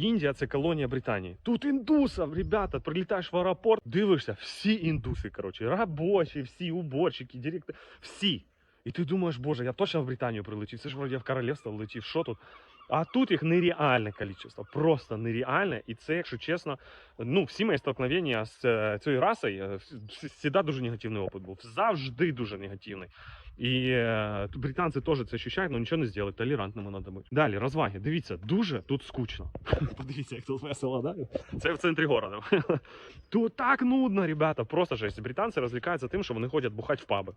Індія це колонія Британії. Тут індусів, ребята, прилітаєш в аеропорт, дивишся, всі індуси, коротше, робочі, всі уборщики, директори, всі. І ти думаєш, боже, я точно в Британію прилетів, це ж вроді в королівство летів, що тут? А тут їх нереальне кількість, просто нереальне. І це, якщо чесно, ну, всі мої столкновення з е, цією расою, е, завжди дуже негативний опит був. Завжди дуже негативний. І е, тут британці теж це ощущають, але нічого не зробити, толерантними треба бути. Далі, розваги. Дивіться, дуже тут скучно. Подивіться, як тут весело, да? Це в центрі города. Тут так нудно, ребята, просто жесть. Британці розвлікаються тим, що вони ходять бухати в паби.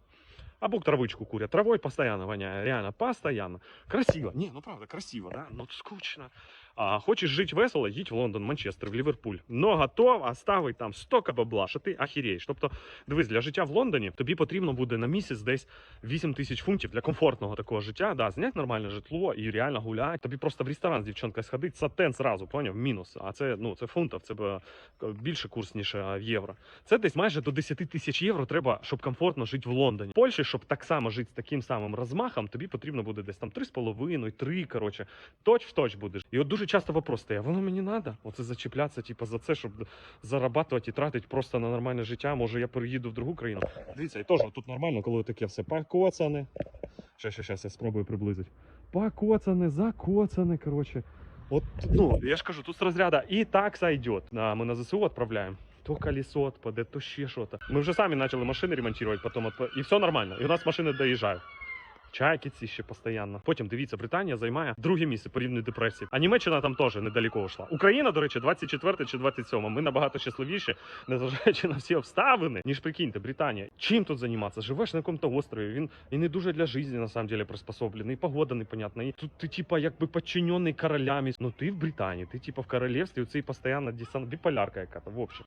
Або травичку курят. Травой постоянно воняет, реально, постоянно. Красиво. Не, ну правда, красиво, да? Ну скучно. А хочеш жити весело, їдь в Лондон, Манчестер, в Ліверпуль. Но готов оставить там стока бабла, що ти ахіреєш. Тобто, дивись, для життя в Лондоні тобі потрібно буде на місяць десь 8 тисяч фунтів для комфортного такого життя. Да, зняти нормальне житло і реально гуляти. Тобі просто в ресторан з дівчонкою сходити, сатен зразу, поняв? Мінус. А це, ну, це фунтів, це е, більше курс, ніж е, в євро. Це десь майже до 10 тисяч євро треба, щоб комфортно жити в Лондоні. В Польщі, щоб так само жити з таким самим розмахом, тобі потрібно буде десь там 3,5, 3, коротше, точ в точ будеш. І от дуже часто вопрос стає, воно мені треба? Оце зачіплятися, типу, за це, щоб зарабатувати і тратити просто на нормальне життя. Може, я переїду в другу країну. Дивіться, і теж тут нормально, коли таке все покоцане. Ще, ще, ще, я спробую приблизити. Покоцане, закоцане, коротше. От, ну, я ж кажу, тут з розряду і так сойдет. А, ми на ЗСУ відправляємо. То колесо отпаде, то ще щось. Ми вже самі почали машини ремонтувати, потім отп- і все нормально. І у нас машини доїжджають. Чайки ці ще постійно. Потім дивіться, Британія займає друге місце по рівню депресії. А Німеччина там теж недалеко йшла. Україна, до речі, 24 чи 27. Ми набагато щасливіші, незважаючи на всі обставини, ніж прикиньте, Британія. Чим тут займатися? Живеш на якомусь острові. Він і не дуже для життя на самом деле приспособлений. І погода непонятна. І тут ти, типа, якби підчинений королями. Ну ти в Британії, ти типа в королівстві, у цей постійно десант, біполярка яка-то. В общем.